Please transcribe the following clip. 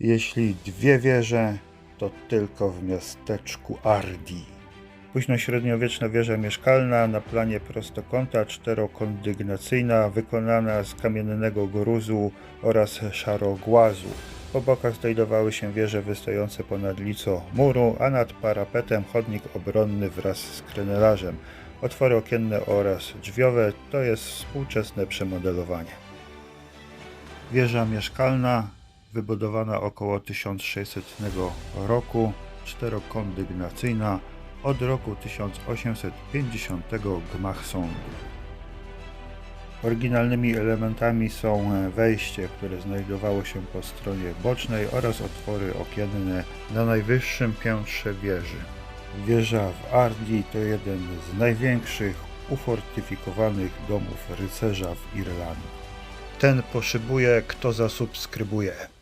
Jeśli dwie wieże, to tylko w miasteczku Ardi. Późnośredniowieczna wieża mieszkalna na planie prostokąta czterokondygnacyjna wykonana z kamiennego gruzu oraz szarogłazu. Po bokach znajdowały się wieże wystające ponad lico muru, a nad parapetem chodnik obronny wraz z krenelarzem. Otwory okienne oraz drzwiowe to jest współczesne przemodelowanie. Wieża mieszkalna wybudowana około 1600 roku, czterokondygnacyjna, od roku 1850 gmach sądu. Oryginalnymi elementami są wejście, które znajdowało się po stronie bocznej oraz otwory okienne na najwyższym piętrze wieży. Wieża w Ardii to jeden z największych ufortyfikowanych domów rycerza w Irlandii. Ten poszybuje, kto zasubskrybuje.